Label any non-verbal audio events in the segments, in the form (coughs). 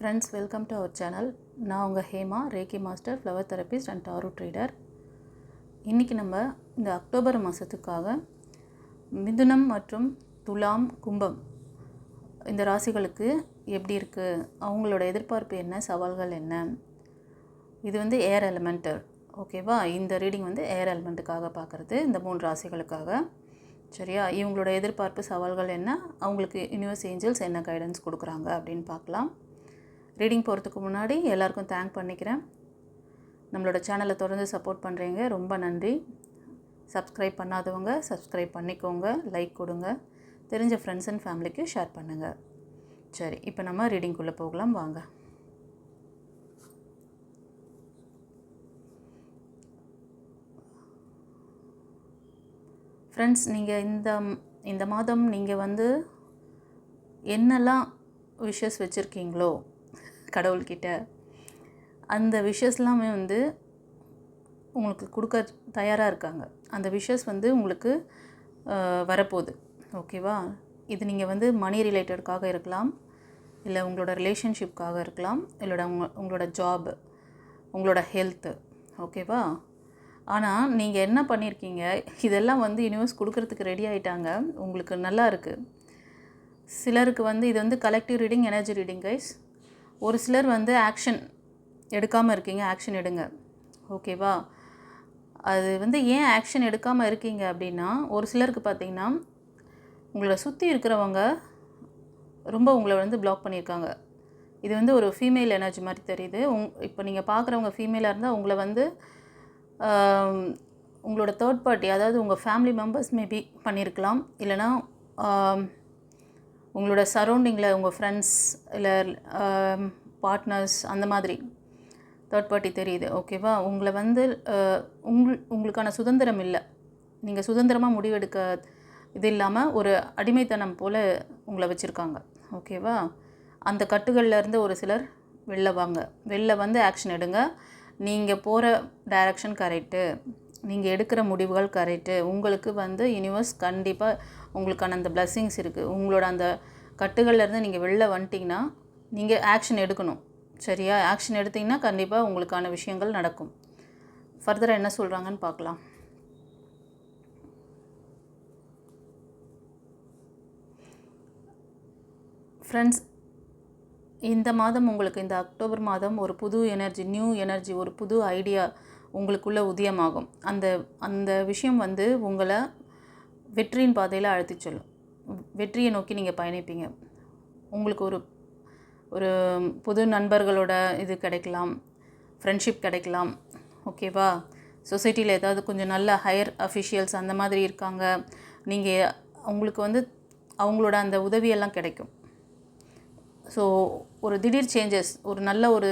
Friends welcome to our channel நான் உங்கள் Hema reiki master flower therapist and tarot reader இன்றைக்கி நம்ம இந்த அக்டோபர் மாதத்துக்காக மிதுனம் மற்றும் துலாம் கும்பம் இந்த ராசிகளுக்கு எப்படி இருக்குது அவங்களோட எதிர்பார்ப்பு என்ன? சவால்கள் என்ன? இது வந்து ஏர் எலமெண்ட்டு ஓகேவா இந்த ரீடிங் வந்து ஏர் எலமெண்ட்டுக்காக பார்க்குறது இந்த மூணு ராசிகளுக்காக. சரியா? இவங்களோட எதிர்பார்ப்பு சவால்கள் என்ன? அவங்களுக்கு யூனிவர்ஸ் ஏஞ்சல்ஸ் என்ன கைடன்ஸ் கொடுக்குறாங்க அப்படின்னு பார்க்கலாம். ரீடிங் போகிறதுக்கு முன்னாடி எல்லாருக்கும் தேங்க் பண்ணிக்கிறேன். நம்மளோட சேனலை தொடர்ந்து சப்போர்ட் பண்ணுறீங்க ரொம்ப நன்றி. சப்ஸ்கிரைப் பண்ணாதவங்க சப்ஸ்கிரைப் பண்ணிக்கோங்க லைக் கொடுங்க. தெரிஞ்ச ஃப்ரெண்ட்ஸ் அண்ட் ஃபேமிலிக்கு ஷேர் பண்ணுங்கள் சரி இப்போ நம்ம ரீடிங்குள்ளே போகலாம் வாங்க. ஃப்ரெண்ட்ஸ் நீங்கள் இந்த இந்த மாதம் நீங்கள் வந்து என்னெல்லாம் விஷஸ் வச்சுருக்கீங்களோ கடவுள்கிட்ட. அந்த விஷஸ்லாமே வந்து உங்களுக்கு கொடுக்க தயாராக இருக்காங்க. அந்த விஷஸ் வந்து உங்களுக்கு வரப்போகுது. ஓகேவா? இது நீங்கள் வந்து மணி ரிலேட்டடுக்காக இருக்கலாம். இல்லை உங்களோட ரிலேஷன்ஷிப்காக இருக்கலாம். இல்லோட உங்க உங்களோட ஜாப் உங்களோட ஹெல்த்து ஓகேவா? ஆனால் நீங்கள் என்ன பண்ணியிருக்கீங்க இதெல்லாம் வந்து யூனிவர்ஸ் கொடுக்கறதுக்கு ரெடி ஆகிட்டாங்க உங்களுக்கு நல்லா இருக்குது சிலருக்கு வந்து இது வந்து collective reading energy reading guys ஒரு சிலர் வந்து ஆக்ஷன் எடுக்காமல் இருக்கீங்க ஆக்ஷன் எடுங்க. ஓகேவா அது வந்து ஏன் ஆக்ஷன் எடுக்காமல் இருக்கீங்க அப்படின்னா ஒரு சிலருக்கு பார்த்தீங்கன்னா உங்களை சுற்றி இருக்கிறவங்க ரொம்ப உங்களை வந்து பிளாக் பண்ணியிருக்காங்க. இது வந்து ஒரு ஃபீமேல் எனர்ஜி மாதிரி தெரியுது. உங் இப்போ நீங்கள் பார்க்குறவங்க ஃபீமேலாக இருந்தால் உங்களை வந்து உங்களோட தேர்ட் பார்ட்டி அதாவது உங்கள் ஃபேமிலி மெம்பர்ஸ் மேபி பண்ணியிருக்கலாம். இல்லைனா உங்களோட சரௌண்டிங்கில் உங்கள் ஃப்ரெண்ட்ஸ் இல்லை பார்ட்னர்ஸ் அந்த மாதிரி தேர்ட் பார்ட்டி தெரியுது ஓகேவா உங்களை வந்து உங்கள் உங்களுக்கான சுதந்திரம் இல்லை. நீங்கள் சுதந்திரமாக முடிவெடுக்க இது இல்லாமல் ஒரு அடிமைத்தனம் போல் உங்களை வச்சுருக்காங்க ஓகேவா அந்த கட்டுகள்லேருந்து ஒரு சிலர் வெளில வாங்க. வெளில வந்து ஆக்ஷன் எடுங்க. நீங்கள் போகிற டைரக்ஷன் கரெக்டு நீங்கள் எடுக்கிற முடிவுகள் கரெக்டு உங்களுக்கு வந்து யூனிவர்ஸ் கண்டிப்பாக உங்களுக்கான அந்த பிளஸ்ஸிங்ஸ் இருக்குது உங்களோட அந்த கட்டுகள்லேருந்து நீங்கள் வெளில வந்துட்டிங்கன்னா நீங்கள் ஆக்ஷன் எடுக்கணும். சரியா? ஆக்ஷன் எடுத்தீங்கன்னா கண்டிப்பாக உங்களுக்கான விஷயங்கள் நடக்கும். ஃபர்தராக என்ன சொல்கிறாங்கன்னு பார்க்கலாம். ஃப்ரெண்ட்ஸ் இந்த மாதம் உங்களுக்கு இந்த அக்டோபர் மாதம் ஒரு புது எனர்ஜி நியூ எனர்ஜி ஒரு புது ஐடியா உங்களுக்குள்ளே உதயமாகும். அந்த அந்த விஷயம் வந்து உங்களை வெற்றியின் பாதையில் அழைத்துச் செல்லும். வெற்றியை நோக்கி நீங்கள் பயணிப்பீங்க. உங்களுக்கு ஒரு ஒரு புது நண்பர்களோட இது கிடைக்கலாம். ஃப்ரெண்ட்ஷிப் கிடைக்கலாம். ஓகேவா சொசைட்டியில் ஏதாவது கொஞ்சம் நல்ல ஹையர் அஃபிஷியல்ஸ் அந்த மாதிரி இருக்காங்க. நீங்கள் உங்களுக்கு வந்து அவங்களோட அந்த உதவியெல்லாம் கிடைக்கும். ஸோ ஒரு திடீர் சேஞ்சஸ் ஒரு நல்ல ஒரு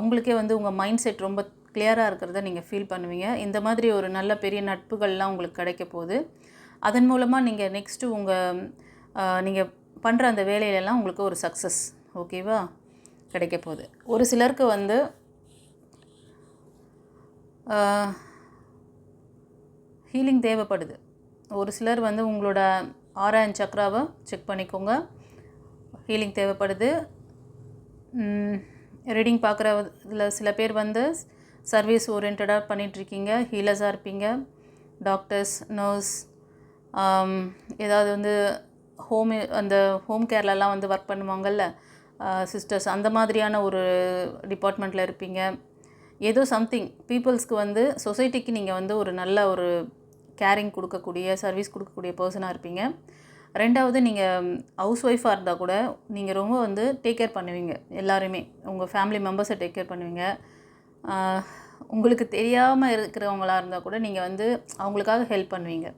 உங்களுக்கே வந்து உங்கள் மைண்ட் செட் ரொம்ப கிளியராக இருக்கிறத நீங்கள் ஃபீல் பண்ணுவீங்க. இந்த மாதிரி ஒரு நல்ல பெரிய நட்புகள்லாம் உங்களுக்கு கிடைக்க போகுது. அதன் மூலமாக நீங்கள் நெக்ஸ்ட்டு உங்கள் நீங்கள் பண்ணுற அந்த வேலையிலலாம் உங்களுக்கு ஒரு சக்ஸஸ் ஓகேவா கிடைக்க போகுது. ஒரு சிலருக்கு வந்து ஹீலிங் தேவைப்படுது. ஒரு சிலர் வந்து உங்களோட ஆராயன் சக்ராவை செக் பண்ணிக்கோங்க. ஹீலிங் தேவைப்படுது. ரீடிங் பார்க்குற இதில் சில பேர் வந்து சர்வீஸ் ஓரியன்டாக பண்ணிகிட்ருக்கீங்க ஹீலர்ஸாக இருப்பீங்க டாக்டர்ஸ் நர்ஸ் ஏதாவது வந்து ஹோம் அந்த ஹோம் கேர்லலாம் வந்து ஒர்க் பண்ணுவாங்கள்ல சிஸ்டர்ஸ் அந்த மாதிரியான ஒரு டிபார்ட்மெண்ட்டில் இருப்பீங்க. ஏதோ சம்திங் பீப்புள்ஸ்க்கு வந்து சொசைட்டிக்கு நீங்கள் வந்து ஒரு நல்ல ஒரு கேரிங் கொடுக்கக்கூடிய சர்வீஸ் கொடுக்கக்கூடிய பர்சனாக இருப்பீங்க. ரெண்டாவது நீங்கள் ஹவுஸ் ஒய்ஃபாக இருந்தால் கூட நீங்கள் ரொம்ப வந்து டேக் கேர் பண்ணுவீங்க எல்லாருமே உங்கள் ஃபேமிலி மெம்பர்ஸை டேக் கேர் பண்ணுவீங்க. உங்களுக்கு தெரியாமல் இருக்கிறவங்களா இருந்தால் கூட நீங்கள் வந்து அவங்களுக்காக ஹெல்ப் பண்ணுவீங்க.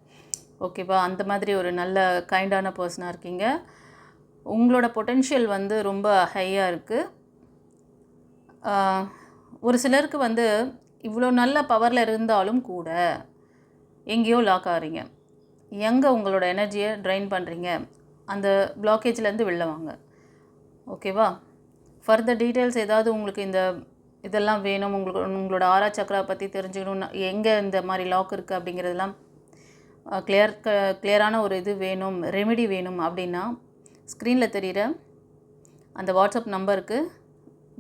ஓகேவா அந்த மாதிரி ஒரு நல்ல கைண்டான பர்சனாக இருக்கீங்க. உங்களோட பொட்டென்ஷியல் வந்து ரொம்ப ஹையாக இருக்குது ஒரு சிலருக்கு வந்து இவ்வளோ நல்ல பவரில் இருந்தாலும் கூட எங்கேயோ லாக் ஆகிறீங்க எங்கே உங்களோட எனர்ஜியை ட்ரைன் பண்ணுறீங்க அந்த பிளாக்கேஜ்லேருந்து வெளில வாங்க. ஓகேவா ஃபர்தர் டீட்டெயில்ஸ் ஏதாவது உங்களுக்கு இந்த இதெல்லாம் வேணும். உங்களுக்கு உங்களோட ஆரா சக்கரா பற்றி தெரிஞ்சுக்கணும்னா எங்கே இந்த மாதிரி லாக் இருக்குது அப்படிங்கிறதெல்லாம் கிளியர் க கிளியரான ஒரு இது வேணும் ரெமெடி வேணும் அப்படின்னா ஸ்க்ரீனில் தெரிகிற அந்த வாட்ஸ்அப் நம்பருக்கு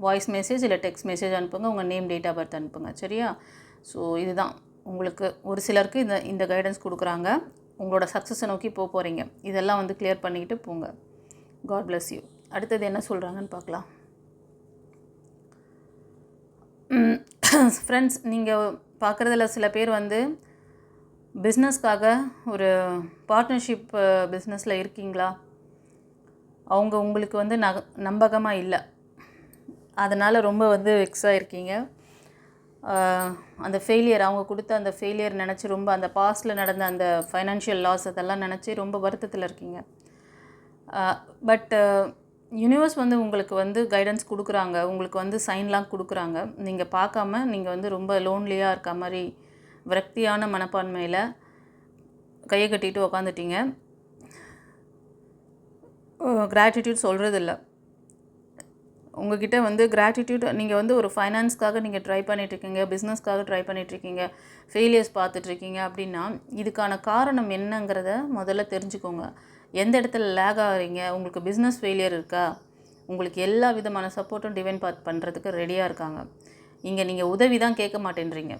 வாய்ஸ் மெசேஜ் இல்லை டெக்ஸ்ட் மெசேஜ் அனுப்புங்க. உங்கள் நேம் டேட் ஆஃப் பர்த் அனுப்புங்க. சரியா? ஸோ இதுதான். உங்களுக்கு ஒரு சிலருக்கு இந்த இந்த கைடன்ஸ் கொடுக்குறாங்க. உங்களோட சக்ஸஸை நோக்கி போக போகிறீங்க இதெல்லாம் வந்து கிளியர் பண்ணிக்கிட்டு போங்க. காட் பிளஸ் யூ அடுத்தது என்ன சொல்கிறாங்கன்னு பார்க்கலாம். ஃப்ரெண்ட்ஸ் (coughs) நீங்கள் பார்க்குறதுல சில பேர் வந்து பிஸ்னஸ்க்காக ஒரு பார்ட்னர்ஷிப் பிஸ்னஸில் இருக்கீங்களா? அவங்க உங்களுக்கு வந்து நக நம்பகமாக இல்லை. அதனால் ரொம்ப வந்து வெக்ஸாக இருக்கீங்க. அந்த ஃபெயிலியர் அவங்க கொடுத்த அந்த ஃபெயிலியர் நினச்சி ரொம்ப அந்த பாஸ்ட்டில் நடந்த அந்த ஃபைனான்ஷியல் லாஸ் அதெல்லாம் நினச்சி ரொம்ப வருத்தத்தில் இருக்கீங்க. பட் யூனிவர்ஸ் வந்து உங்களுக்கு வந்து கைடன்ஸ் கொடுக்குறாங்க. உங்களுக்கு வந்து சைன்லாம் கொடுக்குறாங்க. நீங்கள் பார்க்காம நீங்கள் வந்து ரொம்ப லோன்லியாக இருக்க மாதிரி விரக்தியான மனப்பான்மையில் கையை கட்டிட்டு உக்காந்துட்டீங்க. கிராட்டிடியூட் சொல்கிறதில்ல உங்ககிட்ட வந்து கிராட்டிடியூட் நீங்கள் வந்து ஒரு ஃபைனான்ஸ்க்காக நீங்கள் ட்ரை பண்ணிகிட்ருக்கீங்க பிஸ்னஸ்க்காக ட்ரை பண்ணிகிட்ருக்கீங்க ஃபெயிலியர்ஸ் பார்த்துட்ருக்கீங்க அப்படின்னா இதுக்கான காரணம் என்னங்கிறத முதல்ல தெரிஞ்சுக்கோங்க. எந்த இடத்துல லேக் ஆகிறீங்க? உங்களுக்கு பிஸ்னஸ் ஃபெயிலியர் இருக்கா? உங்களுக்கு எல்லா விதமான சப்போர்ட்டும் டிவைன் பாத் பண்ணுறதுக்கு ரெடியாக இருக்காங்க. இங்கே நீங்கள் உதவி தான் கேட்க மாட்டேன்றீங்க.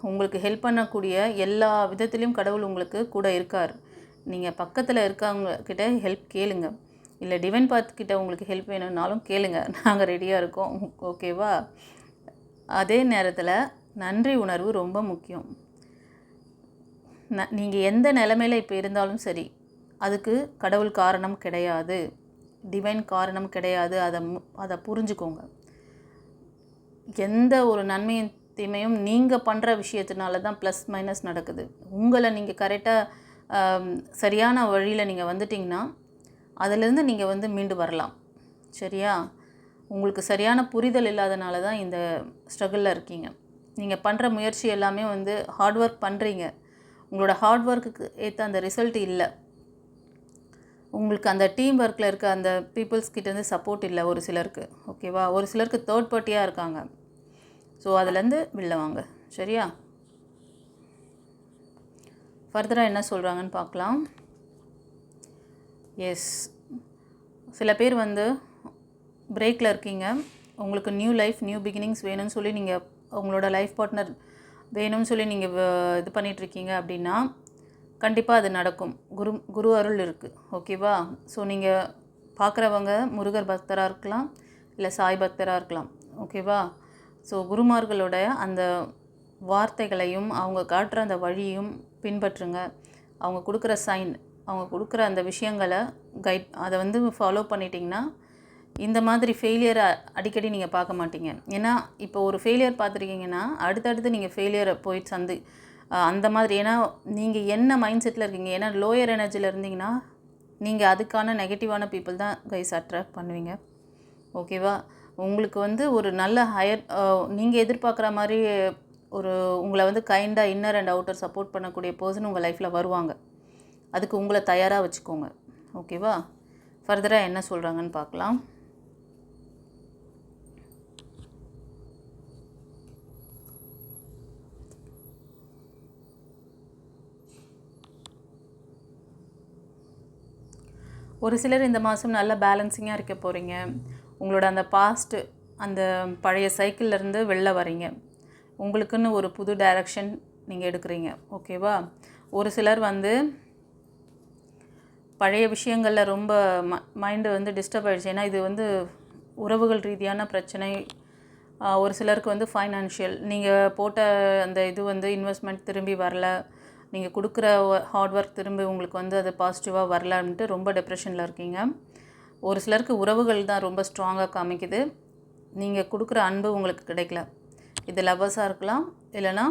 உங்களுக்கு ஹெல்ப் பண்ணக்கூடிய எல்லா விதத்துலேயும் கடவுள் உங்களுக்கு கூட இருக்கார். நீங்கள் பக்கத்தில் இருக்கவங்க கிட்ட ஹெல்ப் கேளுங்க. இல்லை டிவைன் பாத் கிட்ட உங்களுக்கு ஹெல்ப் வேணும்னாலும் கேளுங்க. நாங்கள் ரெடியாக இருக்கோம். ஓகேவா அதே நேரத்தில் நன்றி உணர்வு ரொம்ப முக்கியம். ந நீங்கள் எந்த நிலமையில இப்போ இருந்தாலும் சரி அதுக்கு கடவுள் காரணம் கிடையாது. டிவைன் காரணம் கிடையாது. அதை மு- அதை புரிஞ்சுக்கோங்க. எந்த ஒரு நன்மையும் தீமையும் நீங்கள் பண்ணுற விஷயத்தினால தான் ப்ளஸ் மைனஸ் நடக்குது. உங்களை நீங்கள் கரெக்டாக சரியான வழியில் நீங்கள் வந்துட்டிங்கன்னா அதிலேருந்து நீங்கள் வந்து மீண்டு வரலாம். சரியா? உங்களுக்கு சரியான புரிதல் இல்லாதனால தான் இந்த ஸ்ட்ரகிளில் இருக்கீங்க. நீங்கள் பண்ணுற முயற்சி எல்லாமே வந்து ஹார்ட் ஒர்க் பண்ணுறீங்க உங்களோட ஹார்ட் ஒர்க்குக்கு ஏற்ற அந்த ரிசல்ட் இல்லை. உங்களுக்கு அந்த டீம் ஒர்க்கில் இருக்க அந்த பீப்புள்ஸ் கிட்டேருந்து சப்போர்ட் இல்லை ஒரு சிலருக்கு ஓகேவா ஒரு சிலருக்கு தேர்ட் பார்ட்டியாக இருக்காங்க. ஸோ அதுலேருந்து வெளில வாங்க. சரியா? ஃபர்தராக என்ன சொல்கிறாங்கன்னு பார்க்கலாம். எஸ் சில பேர் வந்து பிரேக்கில் இருக்கீங்க. உங்களுக்கு நியூ லைஃப் நியூ பிகினிங்ஸ் வேணும்னு சொல்லி நீங்கள் உங்களோட லைஃப் பார்ட்னர் வேணும்னு சொல்லி நீங்கள் இது பண்ணிகிட்ருக்கீங்க அப்படின்னா கண்டிப்பாக அது நடக்கும். குரு குரு அருள் இருக்குது ஓகேவா ஸோ நீங்கள் பார்க்குறவங்க முருகர் பக்தராக இருக்கலாம் இல்லை சாய் பக்தராக இருக்கலாம். ஓகேவா ஸோ குருமார்களோட அந்த வார்த்தைகளையும் அவங்க காட்டுற அந்த வழியும் பின்பற்றுங்க. அவங்க கொடுக்குற சைன் அவங்க கொடுக்குற அந்த விஷயங்களை கைட் அதை வந்து ஃபாலோ பண்ணிட்டீங்கன்னா இந்த மாதிரி ஃபெயிலியரை அடிக்கடி நீங்கள் பார்க்க மாட்டீங்க. ஏன்னா இப்போ ஒரு ஃபெயிலியர் பார்த்துருக்கீங்கன்னா அடுத்தடுத்து நீங்கள் ஃபெயிலியரை போய் சந்து அந்த மாதிரி. ஏன்னா நீங்கள் என்ன மைண்ட் செட்டில் இருக்கீங்க? ஏன்னா லோயர் எனர்ஜியில் இருந்தீங்கன்னா நீங்கள் அதுக்கான நெகட்டிவான பீப்புள் தான் கைஸ் அட்ராக்ட் பண்ணுவீங்க. ஓகேவா உங்களுக்கு வந்து ஒரு நல்ல ஹையர் நீங்கள் எதிர்பார்க்குற மாதிரி ஒரு உங்களை வந்து கைண்டாக இன்னர் அண்ட் அவுட்டர் சப்போர்ட் பண்ணக்கூடிய பர்சன் உங்கள் லைஃப்பில் வருவாங்க. அதுக்கு உங்களை தயாராக வச்சுக்கோங்க. ஓகேவா ஃபர்தராக என்ன சொல்கிறாங்கன்னு பார்க்கலாம். ஒரு சிலர் இந்த மாதம் நல்ல பேலன்சிங்காக இருக்க போகிறீங்க உங்களோட அந்த பாஸ்ட்டு அந்த பழைய சைக்கிள்லேருந்து வெளில வரீங்க உங்களுக்குன்னு ஒரு புது டைரக்ஷன் நீங்கள் எடுக்கிறீங்க. ஓகேவா ஒரு சிலர் வந்து பழைய விஷயங்களில் ரொம்ப ம மைண்டு வந்து டிஸ்டர்ப் ஆகிடுச்சு ஏன்னா இது வந்து உறவுகள் ரீதியான பிரச்சனை. ஒரு சிலருக்கு வந்து ஃபைனான்ஷியல் நீங்கள் போட்ட அந்த இது வந்து இன்வெஸ்ட்மெண்ட் திரும்பி வரல. நீங்கள் கொடுக்குற ஹார்ட் ஒர்க் திரும்பி உங்களுக்கு வந்து அது பாசிட்டிவாக வரலன்ட்டு ரொம்ப டிப்ரெஷனில் இருக்கீங்க. ஒரு சிலருக்கு உறவுகள் தான் ரொம்ப ஸ்ட்ராங்காக காமிக்குது. நீங்கள் கொடுக்குற அன்பு உங்களுக்கு கிடைக்கல. இது லவ்வர்ஸாக இருக்கலாம் இல்லைன்னா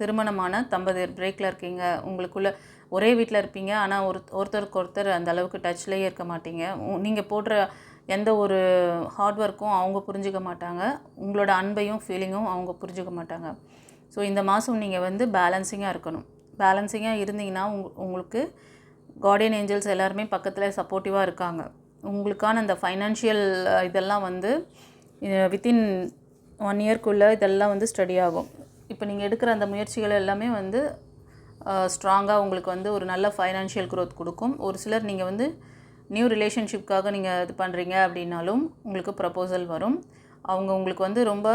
திருமணமான தம்பதியர் பிரேக்கில் இருக்கீங்க. உங்களுக்குள்ள ஒரே வீட்டில் இருப்பீங்க ஆனால் ஒரு ஒருத்தருக்கு ஒருத்தர் அந்த அளவுக்கு டச்லேயே இருக்க மாட்டீங்க. நீங்கள் போடுற எந்த ஒரு ஹார்ட் ஒர்க்கும் அவங்க புரிஞ்சுக்க மாட்டாங்க. உங்களோட அன்பையும் ஃபீலிங்கும் அவங்க புரிஞ்சுக்க மாட்டாங்க. ஸோ இந்த மாதம் நீங்கள் வந்து பேலன்சிங்காக இருக்கணும். பேலன்சிங்காக இருந்தீங்கன்னா உங் உங்களுக்கு கார்டியன் ஏஞ்சல்ஸ் எல்லாருமே பக்கத்தில் சப்போர்ட்டிவாக இருக்காங்க. உங்களுக்கான அந்த ஃபைனான்ஷியல் இதெல்லாம் வந்து வித்தின் ஒன் இயர்க்குள்ளே இதெல்லாம் வந்து ஸ்டடி ஆகும். இப்போ நீங்கள் எடுக்கிற அந்த முயற்சிகள் எல்லாமே வந்து ஸ்ட்ராங்காக உங்களுக்கு வந்து ஒரு நல்ல ஃபைனான்ஷியல் க்ரோத் கொடுக்கும். ஒரு சிலர் நீங்கள் வந்து நியூ ரிலேஷன்ஷிப்காக நீங்கள் இது பண்ணுறீங்க அப்படின்னாலும் உங்களுக்கு ப்ரப்போசல் வரும். அவங்க உங்களுக்கு வந்து ரொம்ப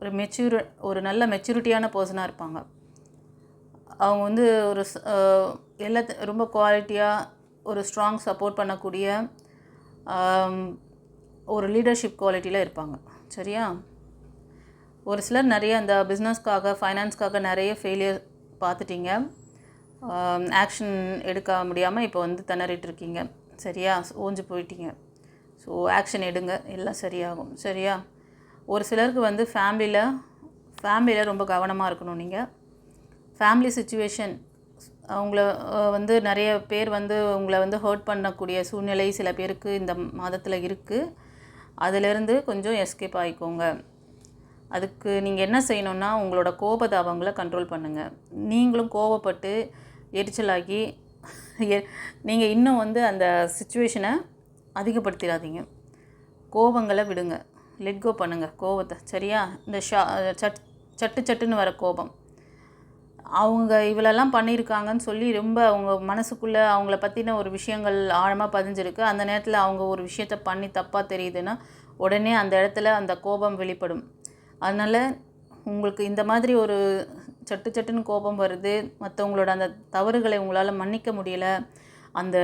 ஒரு மெச்சூர் ஒரு நல்ல மெச்சூரிட்டியான பர்சனாக இருப்பாங்க. அவங்க வந்து ஒரு ஸ்- எல்லாத்த ரொம்ப குவாலிட்டியாக ஒரு ஸ்ட்ராங் சப்போர்ட் பண்ணக்கூடிய ஒரு லீடர்ஷிப் குவாலிட்டியில் இருப்பாங்க. சரியா? ஒரு சிலர் நிறைய இந்த பிஸ்னஸ்க்காக ஃபைனான்ஸ்க்காக நிறைய ஃபெயிலியர் பார்த்துட்டீங்க. ஆக்ஷன் எடுக்க முடியாமல் இப்போ வந்து திணறிட்டு இருக்கீங்க. சரியா? ஓஞ்சு போயிட்டீங்க. ஸோ ஆக்ஷன் எடுங்க. எல்லாம் சரியாகும். சரியா? ஒரு சிலருக்கு வந்து ஃபேமிலியில் ஃபேமிலியில் ரொம்ப கவனமாக இருக்கணும் நீங்கள் ஃபேமிலி சுச்சுவேஷன் அவங்கள வந்து நிறைய பேர் வந்து உங்களை வந்து ஹர்ட் பண்ணக்கூடிய சூழ்நிலை சில பேருக்கு இந்த மாதத்தில் இருக்குது அதிலிருந்து கொஞ்சம் எஸ்கேப் ஆகிக்கோங்க அதுக்கு நீங்கள் என்ன செய்யணுன்னா உங்களோட கோபதாபங்களை கண்ட்ரோல் பண்ணுங்கள் நீங்களும் கோபப்பட்டு எரிச்சலாகி நீங்கள் இன்னும் வந்து அந்த சுச்சுவேஷனை அதிகப்படுத்திடாதீங்க. கோபங்களை விடுங்க. லெட் கோ பண்ணுங்கள் கோபத்தை. சரியா? இந்த ஷா சட் சட்டு சட்டுன்னு வர கோபம். அவங்க இவளெல்லாம் பண்ணியிருக்காங்கன்னு சொல்லி ரொம்ப அவங்க மனசுக்குள்ளே அவங்கள பற்றின ஒரு விஷயங்கள் ஆழமாக பதிஞ்சிருக்கு. அந்த நேரத்தில் அவங்க ஒரு விஷயத்த பண்ணி தப்பாக தெரியுதுன்னா உடனே அந்த இடத்துல அந்த கோபம் வெளிப்படும். அதனால் உங்களுக்கு இந்த மாதிரி ஒரு சட்டு சட்டுன்னு கோபம் வருது மற்றவங்களோட அந்த தவறுகளை உங்களால் மன்னிக்க முடியல அந்த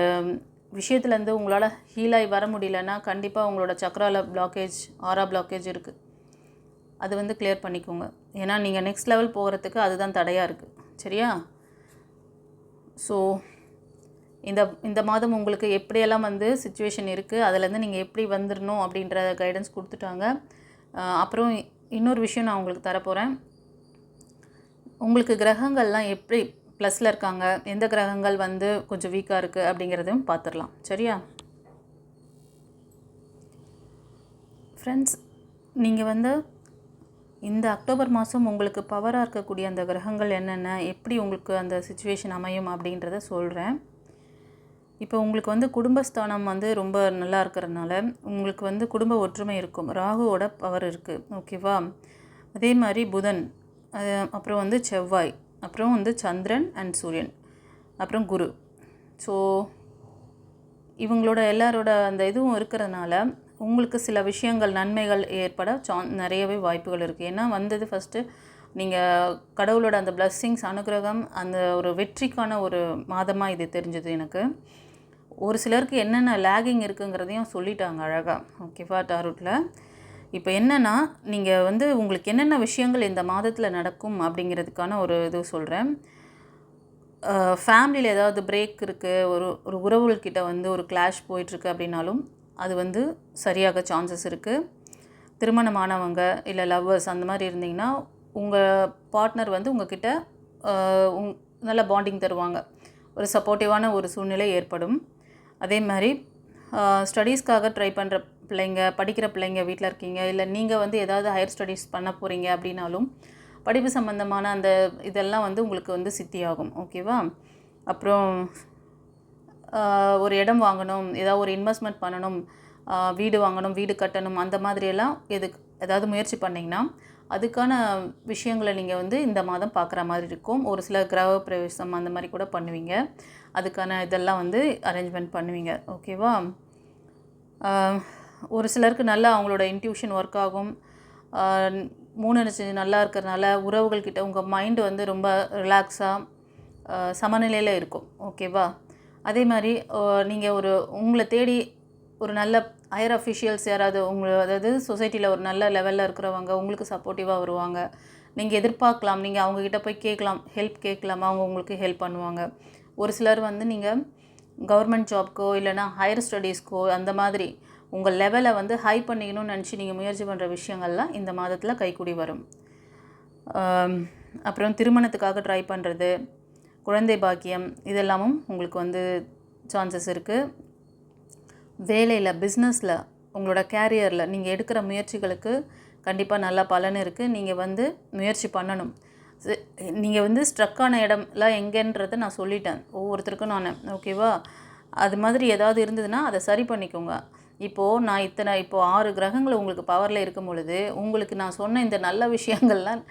விஷயத்துலேருந்து உங்களால் ஹீலாகி வர முடியலன்னா கண்டிப்பாக உங்களோட சக்கரால பிளாக்கேஜ் ஆரா பிளாக்கேஜ் இருக்குது அது வந்து கிளியர் பண்ணிக்கோங்க. ஏன்னா நீங்கள் நெக்ஸ்ட் லெவல் போகிறதுக்கு அதுதான் தடையாக இருக்குது சரியா? ஸோ இந்த இந்த மாதம் உங்களுக்கு எப்படியெல்லாம் வந்து சுச்சுவேஷன் இருக்குது அதுலேருந்து நீங்கள் எப்படி வந்துடணும் அப்படின்ற கைடன்ஸ் கொடுத்துட்டாங்க. அப்புறம் இன்னொரு விஷயம் நான் உங்களுக்கு தரப்போகிறேன் உங்களுக்கு கிரகங்கள்லாம் எப்படி ப்ளஸில் இருக்காங்க எந்த கிரகங்கள் வந்து கொஞ்சம் வீக்காக இருக்குது அப்படிங்கிறதையும் பார்த்துடலாம் சரியா? ஃப்ரெண்ட்ஸ் நீங்கள் வந்து இந்த அக்டோபர் மாதம் உங்களுக்கு பவராக இருக்கக்கூடிய அந்த கிரகங்கள் என்னென்ன எப்படி உங்களுக்கு அந்த சுச்சுவேஷன் அமையும் அப்படின்றத சொல்கிறேன் இப்போ உங்களுக்கு வந்து குடும்பஸ்தானம் வந்து ரொம்ப நல்லா இருக்கிறதுனால உங்களுக்கு வந்து குடும்ப ஒற்றுமை இருக்கும். ராகுவோட பவர் இருக்குது ஓகேவா அதே மாதிரி புதன் அப்புறம் வந்து செவ்வாய் அப்புறம் வந்து சந்திரன் அண்ட் சூரியன் அப்புறம் குரு. ஸோ இவங்களோட எல்லாரோட அந்த இதுவும் இருக்கிறதுனால உங்களுக்கு சில விஷயங்கள் நன்மைகள் ஏற்பட சான் நிறையவே வாய்ப்புகள் இருக்குது ஏன்னா வந்தது ஃபஸ்ட்டு நீங்கள் கடவுளோட அந்த பிளஸ்ஸிங்ஸ் அனுகிரகம் அந்த ஒரு வெற்றிக்கான ஒரு மாதமாக இது தெரிஞ்சது எனக்கு. ஒரு சிலருக்கு என்னென்ன லேகிங் இருக்குங்கிறதையும் சொல்லிட்டாங்க அழகாக ஓகேவா டாரூட்டில் இப்போ என்னென்னா நீங்கள் வந்து உங்களுக்கு என்னென்ன விஷயங்கள் இந்த மாதத்தில் நடக்கும் அப்படிங்கிறதுக்கான ஒரு இது சொல்கிறேன் ஃபேமிலியில் ஏதாவது பிரேக் இருக்குது ஒரு ஒரு உறவுகள்கிட்ட வந்து ஒரு கிளாஷ் போயிட்டுருக்கு அப்படின்னாலும் அது வந்து சரியாக சான்சஸ் இருக்குது திருமணமானவங்க இல்லை லவ்வர்ஸ் அந்த மாதிரி இருந்தீங்கன்னா உங்கள் பார்ட்னர் வந்து உங்ககிட்ட உங் நல்ல பாண்டிங் தருவாங்க. ஒரு சப்போர்ட்டிவான ஒரு சூழ்நிலை ஏற்படும். அதே மாதிரி ஸ்டடீஸ்க்காக ட்ரை பண்ணுற பிள்ளைங்க படிக்கிற பிள்ளைங்க வீட்டில் இருக்கீங்க இல்லை நீங்கள் வந்து ஏதாவது ஹையர் ஸ்டடீஸ் பண்ண போகிறீங்க அப்படின்னாலும் படிப்பு சம்மந்தமான அந்த இதெல்லாம் வந்து உங்களுக்கு வந்து சித்தியாகும். ஓகேவா அப்புறம் ஒரு இடம் வாங்கணும் ஏதாவது ஒரு இன்வெஸ்ட்மெண்ட் பண்ணணும் வீடு வாங்கணும் வீடு கட்டணும் அந்த மாதிரியெல்லாம் எதுக்கு ஏதாவது முயற்சி பண்ணிங்கன்னா அதுக்கான விஷயங்களை நீங்கள் வந்து இந்த மாதம் பார்க்குற மாதிரி இருக்கும். ஒரு சில கிரக பிரவேசம் அந்த மாதிரி கூட பண்ணுவீங்க. அதுக்கான இதெல்லாம் வந்து அரேஞ்ச்மெண்ட் பண்ணுவீங்க. ஓகேவா ஒரு சிலருக்கு நல்லா அவங்களோட இன்ட்யூஷன் ஒர்க் ஆகும். மூணு நினச்சி நல்லா இருக்கிறனால உறவுகள்கிட்ட உங்கள் மைண்டு வந்து ரொம்ப ரிலாக்ஸாக சமநிலையில் இருக்கும். ஓகேவா அதே மாதிரி நீங்கள் ஒரு உங்களை தேடி ஒரு நல்ல ஹையர் அஃபிஷியல்ஸ் யாராவது உங்களை அதாவது சொசைட்டியில் ஒரு நல்ல லெவலில் இருக்கிறவங்க உங்களுக்கு சப்போர்ட்டிவாக வருவாங்க. நீங்கள் எதிர்பார்க்கலாம் நீங்கள் அவங்கக்கிட்ட போய் கேட்கலாம் ஹெல்ப் கேட்கலாம் அவங்க உங்களுக்கு ஹெல்ப் பண்ணுவாங்க. ஒரு சிலர் வந்து நீங்கள் கவர்மெண்ட் ஜாப்க்கோ இல்லைனா ஹையர் ஸ்டடீஸ்க்கோ அந்த மாதிரி உங்கள் லெவலை வந்து ஹை பண்ணிக்கணும்னு நினச்சி நீங்கள் முயற்சி பண்ணுற விஷயங்கள்லாம் இந்த மாதத்தில் கைக்கூடி வரும். அப்புறம் திருமணத்துக்காக ட்ரை பண்ணுறது குழந்தை பாக்கியம் இதெல்லாமும் உங்களுக்கு வந்து சான்சஸ் இருக்குது வேலையில் பிஸ்னஸில் உங்களோட கேரியரில் நீங்கள் எடுக்கிற முயற்சிகளுக்கு கண்டிப்பாக நல்ல பலன் இருக்குது நீங்கள் வந்து முயற்சி பண்ணணும். நீங்கள் வந்து ஸ்ட்ரக்கான இடம்லாம் எங்கேன்றதை நான் சொல்லிட்டேன். ஒவ்வொருத்தருக்கும் நான். ஓகேவா அது மாதிரி ஏதாவது இருந்ததுன்னா அதை சரி பண்ணிக்கோங்க. இப்போது நான் இத்தனை இப்போது ஆறு கிரகங்கள் உங்களுக்கு பவரில் இருக்கும் பொழுது உங்களுக்கு நான் சொன்ன இந்த நல்ல விஷயங்கள்லாம்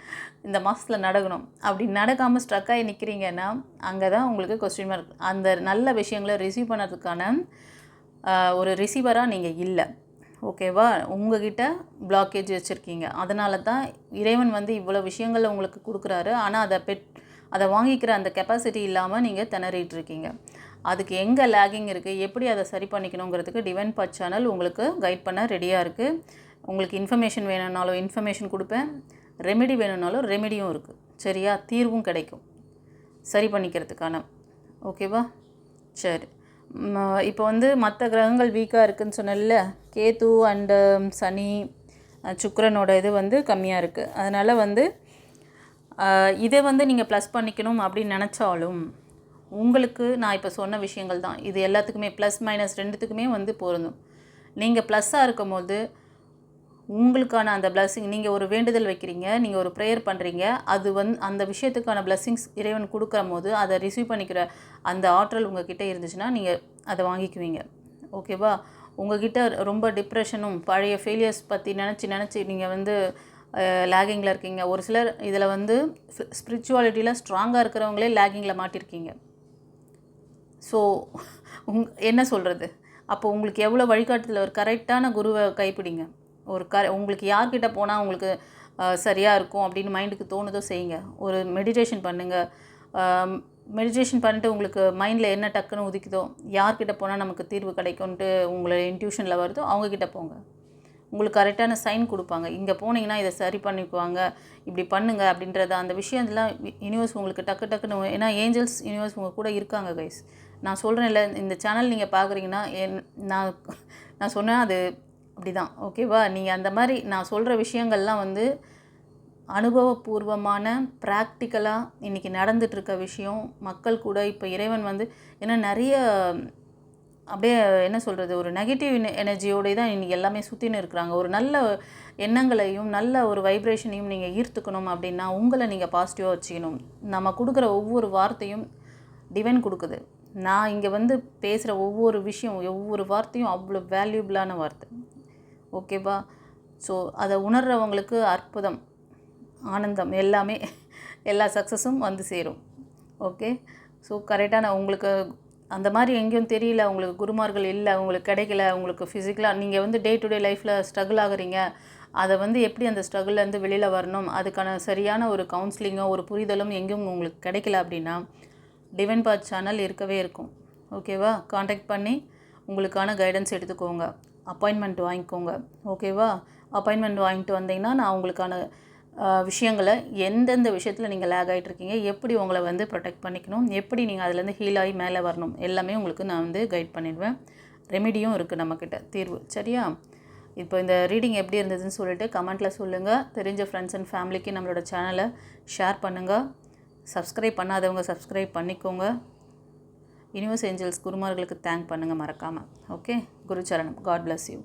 இந்த மாதத்தில் நடக்கணும். அப்படி நடக்காமல் ஸ்ட்ரக்காகி நிற்கிறீங்கன்னா அங்கே தான் உங்களுக்கு கொஸ்டின் மார்க் அந்த நல்ல விஷயங்களை ரிசீவ் பண்ணுறதுக்கான ஒரு ரிசீவராக நீங்கள் இல்லை. ஓகேவா உங்ககிட்ட பிளாக்கேஜ் வச்சுருக்கீங்க. அதனால தான் இறைவன் வந்து இவ்வளோ விஷயங்களை உங்களுக்கு கொடுக்குறாரு. ஆனால் அதை பெட் அதை வாங்கிக்கிற அந்த கெப்பாசிட்டி இல்லாமல் நீங்கள் திணறிட்டு இருக்கீங்க. அதுக்கு எங்கே லேகிங் இருக்குது எப்படி அதை சரி பண்ணிக்கணுங்கிறதுக்கு டிவைன் பட் சேனல் உங்களுக்கு கைட் பண்ண ரெடியாக இருக்குது உங்களுக்கு இன்ஃபர்மேஷன் வேணும்னாலும் இன்ஃபர்மேஷன் கொடுப்பேன். ரெமெடி வேணும்னாலும் ரெமெடியும் இருக்குது சரியா? தீர்வும் கிடைக்கும். சரி பண்ணிக்கிறதுக்கான. ஓகேவா சரி. இப்போ வந்து மற்ற கிரகங்கள் வீக்காக இருக்குதுன்னு சொன்னேன்ல கேது அண்டு சனி சுக்கரனோட இது வந்து கம்மியாக இருக்குது அதனால் வந்து இதை வந்து நீங்கள் ப்ளஸ் பண்ணிக்கணும் அப்படின்னு நினச்சாலும் உங்களுக்கு நான் இப்போ சொன்ன விஷயங்கள் தான். இது எல்லாத்துக்குமே ப்ளஸ் மைனஸ் ரெண்டுத்துக்குமே வந்து பொருந்தும். நீங்கள் ப்ளஸ்ஸாக இருக்கும் போது உங்களுக்கான அந்த பிளஸ்ஸிங் நீங்கள் ஒரு வேண்டுதல் வைக்கிறீங்க நீங்கள் ஒரு ப்ரேயர் பண்ணுறீங்க அது வந்து அந்த விஷயத்துக்கான பிளஸ்ஸிங்ஸ் இறைவன் கொடுக்குற போது அதை ரிசீவ் பண்ணிக்கிற அந்த ஆற்றல் உங்ககிட்ட இருந்துச்சுன்னா நீங்கள் அதை வாங்கிக்குவீங்க. ஓகேவா உங்ககிட்ட ரொம்ப டிப்ரெஷனும் பழைய ஃபெயிலியர்ஸ் பற்றி நினச்சி நினச்சி நீங்கள் வந்து லேகிங்கில் இருக்கீங்க. ஒரு சிலர் இதில் வந்து ஸ்பிரிச்சுவாலிட்டியில் ஸ்ட்ராங்காக இருக்கிறவங்களே லேகிங்கில் மாட்டிருக்கீங்க. ஸோ உங் என்ன சொல்கிறது அப்போ உங்களுக்கு எவ்வளோ வழிகாட்டுதல் ஒரு கரெக்டான குருவை கைப்பிடிங்க. ஒரு க உங்களுக்கு யார்கிட்ட போனால் உங்களுக்கு சரியாக இருக்கும் அப்படின்னு மைண்டுக்கு தோணுதோ செய்யுங்க. ஒரு மெடிடேஷன் பண்ணுங்கள் மெடிடேஷன் பண்ணிட்டு உங்களுக்கு மைண்டில் என்ன டக்குன்னு உதிக்குதோ யார்கிட்ட போனால் நமக்கு தீர்வு கிடைக்கும்ன்ட்டு உங்களை இன்ட்யூஷனில் வருதோ அவங்கக்கிட்ட போங்க. உங்களுக்கு கரெக்டான சைன் கொடுப்பாங்க. இங்கே போனீங்கன்னா இதை சரி பண்ணிக்குவாங்க. இப்படி பண்ணுங்க அப்படின்றத அந்த விஷயம்லாம் யூனிவர்ஸ் உங்களுக்கு டக்கு டக்குன்னு ஏன்னா ஏஞ்சல்ஸ் யூனிவர்ஸ் உங்கள் கூட இருக்காங்க கைஸ் நான் சொல்கிறேன் இல்லை இந்த சேனல் நீங்கள் பார்க்குறீங்கன்னா என் நான் நான் சொன்னேன் அது அப்படி தான் ஓகேவா? நீங்கள் அந்த மாதிரி நான் சொல்கிற விஷயங்கள்லாம் வந்து அனுபவபூர்வமான ப்ராக்டிக்கலாக இன்றைக்கி நடந்துகிட்ருக்க விஷயம். மக்கள் கூட இப்போ இறைவன் வந்து ஏன்னா நிறைய அப்படியே என்ன சொல்கிறது ஒரு நெகட்டிவ் எனர்ஜியோடய தான் இன்றைக்கி எல்லாமே சுற்றின்னு இருக்கிறாங்க. ஒரு நல்ல எண்ணங்களையும் நல்ல ஒரு வைப்ரேஷனையும் நீங்கள் ஈர்த்துக்கணும் அப்படின்னா உங்களை நீங்கள் பாசிட்டிவாக வச்சுக்கணும். நம்ம கொடுக்குற ஒவ்வொரு வார்த்தையும் டிவைன் கொடுக்குது. நான் இங்கே வந்து பேசுகிற ஒவ்வொரு விஷயம் ஒவ்வொரு வார்த்தையும் அவ்வளோ வேல்யூபிளான வார்த்தை. ஓகேவா ஸோ அதை உணர்கிறவங்களுக்கு அற்புதம் ஆனந்தம் எல்லாமே எல்லா சக்ஸஸும் வந்து சேரும். ஓகே ஸோ கரெக்டான உங்களுக்கு அந்த மாதிரி எங்கேயும் தெரியல உங்களுக்கு குருமார்கள் இல்லை உங்களுக்கு கிடைக்கல உங்களுக்கு ஃபிசிக்கலாக நீங்கள் வந்து டே டு டே லைஃப்பில் ஸ்ட்ரகிள் ஆகுறீங்க. அதை வந்து எப்படி அந்த ஸ்ட்ரகிள்லேருந்து வெளியில் வரணும்? அதுக்கான சரியான ஒரு கவுன்சிலிங்கோ ஒரு புரிதலும் எங்கேயும் உங்களுக்கு கிடைக்கல அப்படின்னா டிவைன் பாத் சேனல் இருக்கவே இருக்கும். ஓகேவா காண்டாக்ட் பண்ணி உங்களுக்கான கைடன்ஸ் எடுத்துக்கோங்க. அப்பாயின்மெண்ட் வாங்கிக்கோங்க. ஓகேவா அப்பாயின்மெண்ட் வாங்கிட்டு வந்தீங்கன்னா நான் உங்களுக்கான விஷயங்களை எந்தெந்த விஷயத்தில் நீங்கள் லேக் ஆகிட்டு இருக்கீங்க எப்படி உங்களை வந்து ப்ரொடெக்ட் பண்ணிக்கணும் எப்படி நீங்கள் அதுலேருந்து ஹீல் ஆகி மேலே வரணும் எல்லாமே உங்களுக்கு நான் வந்து கைட் பண்ணிடுவேன். ரெமிடியும் இருக்குது நம்மக்கிட்ட தீர்வு. சரியா? இப்போ இந்த ரீடிங் எப்படி இருந்ததுன்னு சொல்லிட்டு கமெண்ட்டில் சொல்லுங்கள் தெரிஞ்ச ஃப்ரெண்ட்ஸ் அண்ட் ஃபேமிலிக்கு நம்மளோட சேனலை ஷேர் பண்ணுங்கள் சப்ஸ்கிரைப் பண்ணாதவங்க சப்ஸ்கிரைப் பண்ணிக்கோங்க. யூனிவர்ஸ் ஏஞ்சல்ஸ் குருமார்களுக்கு தேங்க் பண்ணுங்கள் மறக்காமல் ஓகே குருச்சரணம். God bless you